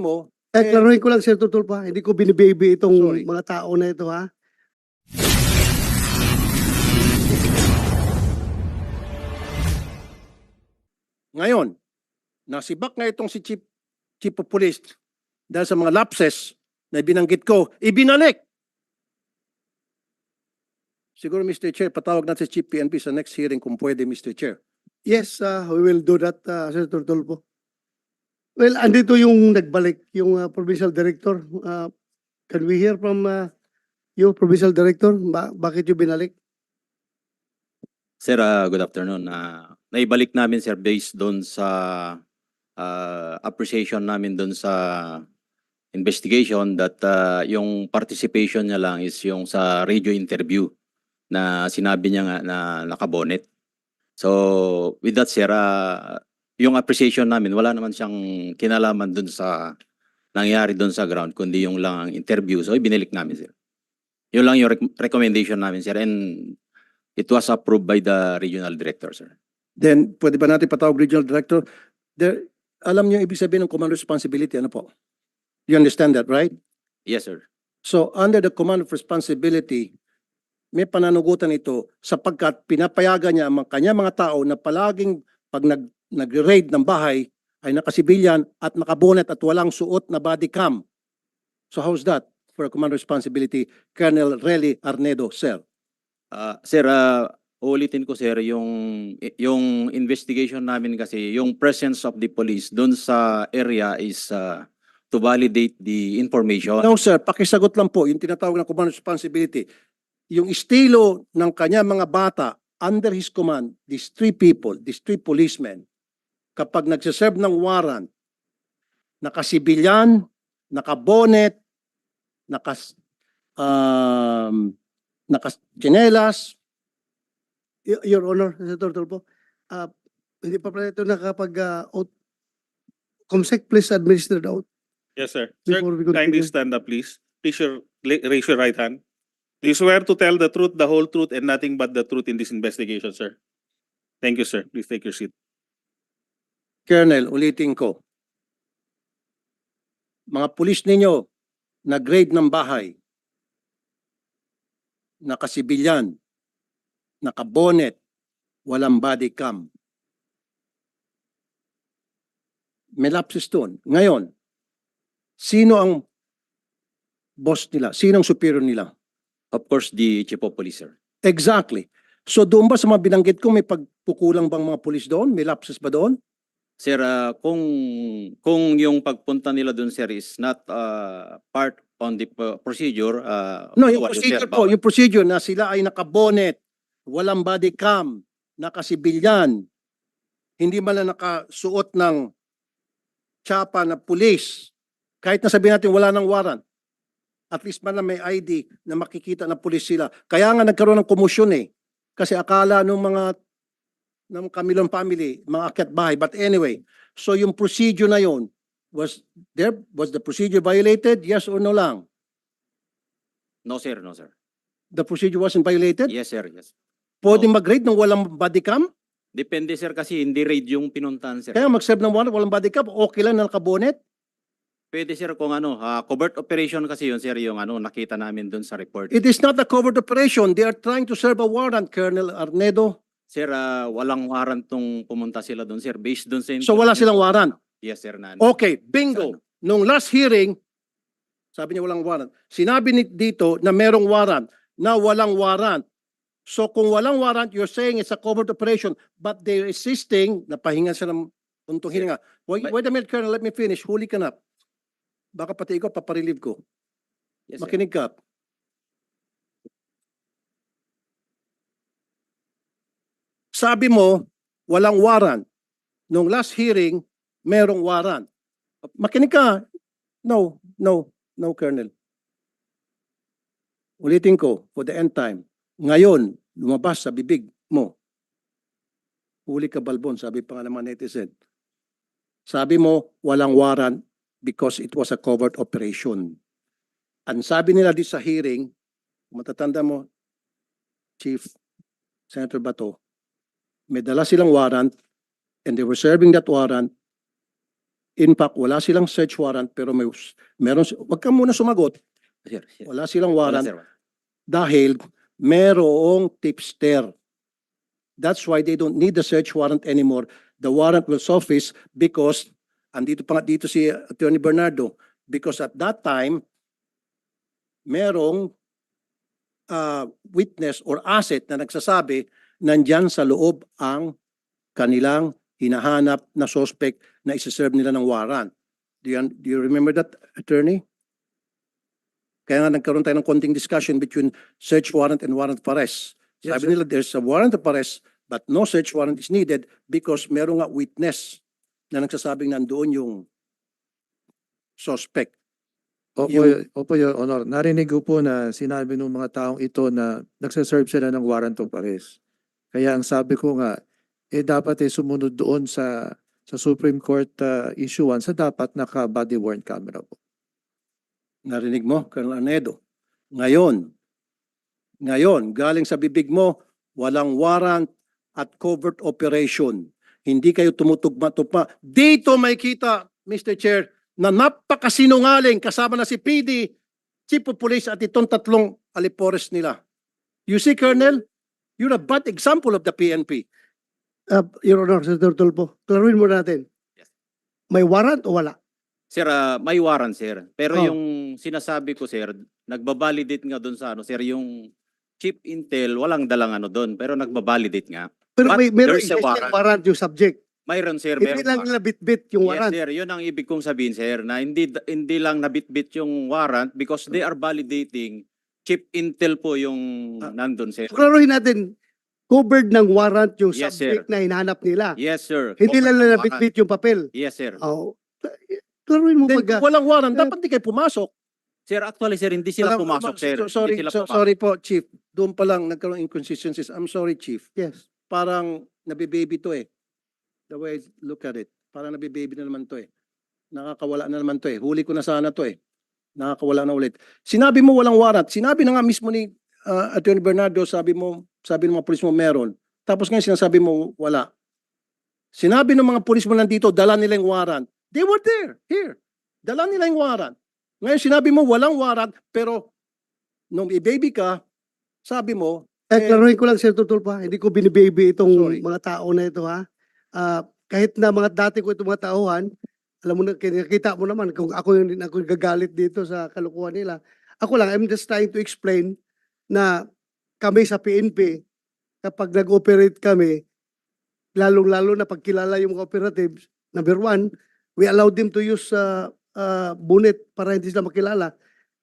mo, Eh, Eh, klaruhin ko lang, Sir Tutulpa. Hindi ko binibaby itong Sorry. mga tao na ito, ha? ngayon, nasibak nga itong si Chief, Chief of Police dahil sa mga lapses na binanggit ko, ibinalik. Siguro, Mr. Chair, patawag natin si Chief PNP sa next hearing kung pwede, Mr. Chair. Yes, uh, we will do that, uh, Sir Tutulpo. Well, andito yung nagbalik, yung uh, provincial director. Uh, can we hear from uh, you, provincial director? Ba- bakit yung binalik? Sir, ah, good afternoon. Ah, naibalik namin sir based doon sa ah, appreciation namin doon sa investigation that ah, yung participation niya lang is yung sa radio interview na sinabi niya nga na nakabonet. So with that sir, ah, yung appreciation namin wala naman siyang kinalaman doon sa nangyari doon sa ground kundi yung lang ang interview. So ibinilik namin sir. Yun lang yung rec- recommendation namin sir and It was approved by the regional director, sir. Then, pwede ba natin patawag Regional Director? There, alam niyo yung ibig sabihin ng command responsibility, ano po? You understand that, right? Yes, sir. So, under the command of responsibility, may pananugutan ito sapagkat pinapayagan niya ang mga kanya mga tao na palaging pag nag, nag-raid ng bahay ay nakasibilyan at nakabonet at walang suot na body cam. So how's that for a command responsibility, Colonel Relly Arnedo, sir? Ah, sir, ah, ulitin ko sir, yung yung investigation namin kasi, yung presence of the police doon sa area is ah, to validate the information. No, sir, pakisagot lang po yung tinatawag na command responsibility. Yung estilo ng kanya mga bata under his command, these three people, these three policemen, kapag nagsiserve ng warrant, nakasibilyan, nakabonet, nakas, um, nakachinelas, Your Honor, Sir Tutulpo, uh, hindi pa pala ito nakapag uh, out. Comsec, please administer the oath. Yes, sir. Sir, Before we kindly stand up, please. Please your, raise your right hand. Do you swear to tell the truth, the whole truth, and nothing but the truth in this investigation, sir? Thank you, sir. Please take your seat. Colonel, ulitin ko. Mga pulis ninyo, nag-grade ng bahay, nakasibilyan, nakabonet, walang body cam. May lapses doon. Ngayon, sino ang boss nila? Sino ang superior nila? Of course, the chief of police, sir. Exactly. So doon ba sa mga binanggit ko, may pagkukulang bang mga pulis doon? May lapses ba doon? Sir, ah, kung kung yung pagpunta nila doon, sir, is not ah, part on the uh, procedure, ah, No, yung sir, procedure po, yung procedure na sila ay nakabonet, walang body cam, nakasibilyan, hindi man lang nakasuot ng tsapa na pulis, kahit na sabihin natin wala ng warrant, at least man lang may ID na makikita na pulis sila. Kaya nga nagkaroon ng komosyon eh. Kasi akala nung mga ng Camilon family, mga akyat bahay. But anyway, so yung procedure na yon was there was the procedure violated? Yes or no lang? No, sir, no, sir. The procedure wasn't violated? Yes, sir, yes. Pwede No. mag-grade ng walang body cam? Depende, sir, kasi hindi raid yung pinuntahan, sir. Kaya mag-serve ng warrant, walang body cam, okay lang na nakabonet? Pwede, sir, kung ano, ah, covert operation kasi yun, sir, yung ano, nakita namin doon sa report. It is not a covert operation. They are trying to serve a warrant, Colonel Arnedo. Sir, ah, walang warrant tong pumunta sila doon, sir. Based doon sa... So wala silang warrant. Yes, sir. Na, Okay, bingo. Nung last hearing, sabi niya walang warrant. Sinabi ni dito na merong warrant, na walang warrant. So kung walang warrant, you're saying it's a covert operation, but they're insisting, napahinga sila ng untong hininga. Wait, But- wait a minute, Colonel, let me finish. Huli ka na. Baka pati ikaw, paparelieve ko. yes, sir. Makinig ka. Sabi mo, walang warrant. Nung last hearing, merong warrant. Makinig ka. No, no, no, Colonel. Ulitin ko, for the end time. Ngayon, lumabas sa bibig mo. Huli ka balbon, sabi pa nga ng mga netizen. Sabi mo, walang warrant because it was a covert operation. Ang sabi nila di sa hearing, matatanda mo, Chief Senator Bato, may dala silang warrant and they were serving that warrant In fact, wala silang search warrant pero may meron wag ka muna sumagot. Sir, sir. Wala silang Wala, warrant sir. dahil merong tipster. That's why they don't need the search warrant anymore. The warrant will surface because andito pa nga dito si Attorney Bernardo because at that time merong uh, witness or asset na nagsasabi nandyan sa loob ang kanilang hinahanap na suspect na isa-serve nila ng warrant. Do you, do you remember that, attorney? Kaya nga nagkaroon tayo ng konting discussion between search warrant and warrant of arrest. Yes, Sabi nila there's a warrant of arrest but no search warrant is needed because meron nga witness na nagsasabing nandoon yung suspect. Opo, Yung- opo, Your Honor. Narinig ko po na sinabi ng mga taong ito na nagsaserve sila ng warrant of arrest. Kaya ang sabi ko nga, eh dapat eh sumunod doon sa sa Supreme Court uh, issuance sa dapat naka body worn camera po. Narinig mo, Colonel Anedo. Ngayon, ngayon, galing sa bibig mo, walang warrant at covert operation. Hindi kayo tumutugma-tugma. Dito may kita, Mr. Chair, na napakasinungaling kasama na si PD, Chief of Police at itong tatlong alipores nila. You see, Colonel, you're a bad example of the PNP. Uh, Your Honor, Senator Tulfo, klaruin mo natin. Yes. May warrant o wala? Sir, ah, may warrant, sir. Pero Oh. yung sinasabi ko, sir, nagbabalidate nga doon sa ano, sir, yung chip intel, walang dalang ano doon, pero nagbabalidate nga. Pero But may meron there's a existing warrant. warrant yung subject. Mayroon, sir, Hindi meron lang pa. nila bit-bit yung Yes, warrant. sir. Yun ang ibig kong sabihin, sir, na hindi hindi lang nabitbit yung warrant because they are validating chip intel po yung Ah. nandun, sir. Klaruhin natin, covered ng warrant yung Yes, subject sir. na hinahanap nila. Yes, sir. Hindi lang Covered nila warrant. bit-bit yung papel. Yes, sir. Oh. Klaruhin mo Then, pag... walang warrant, dapat di kayo pumasok. Sir, actually, sir, hindi sila Alam- pumasok, ma- sir. so- Sorry, Hindi sila so- pumasok. sorry po, Chief. Doon pa lang nagkaroon inconsistencies. I'm sorry, Chief. Yes. Parang nabibaby to eh. The way I look at it. Parang nabibaby na naman to eh. Nakakawala na naman to eh. Huli ko na sana to eh. Nakakawala na ulit. Sinabi mo walang warrant. Sinabi na nga mismo ni uh, Attorney Bernardo, sabi mo, sabi ng mga polis mo meron. Tapos ngayon sinasabi mo wala. Sinabi ng mga polis mo nandito, dala nila yung warrant. They were there, here. Dala nila yung warrant. Ngayon sinabi mo walang warrant, pero nung i-baby ka, sabi mo, Eh, Eh, ko lang, Sir Tutulpa, hindi ko binibaby itong Sorry. mga tao na ito, ha? Ah, kahit na mga dati ko itong mga tauhan, alam mo na, nakita mo naman kung ako yung, ako yung gagalit dito sa kalukuhan nila. Ako lang, I'm just trying to explain na kami sa PNP, kapag nag-operate kami, lalong-lalo na pagkilala yung mga operatives, number one, we allow them to use uh, uh, bonnet para hindi sila makilala.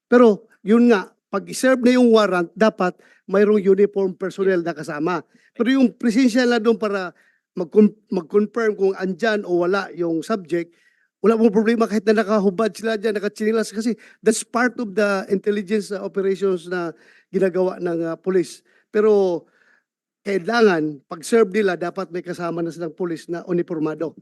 Pero, yun nga, pag serve na yung warrant, dapat mayroong uniform personnel na kasama. Pero yung presensya lang doon para mag-confirm kung andyan o wala yung subject, wala mong problema kahit na nakahubad sila dyan, nakatsinilas kasi that's part of the intelligence operations na ginagawa ng uh, police. Pero kailangan, pag-serve nila, dapat may kasama na silang police na uniformado.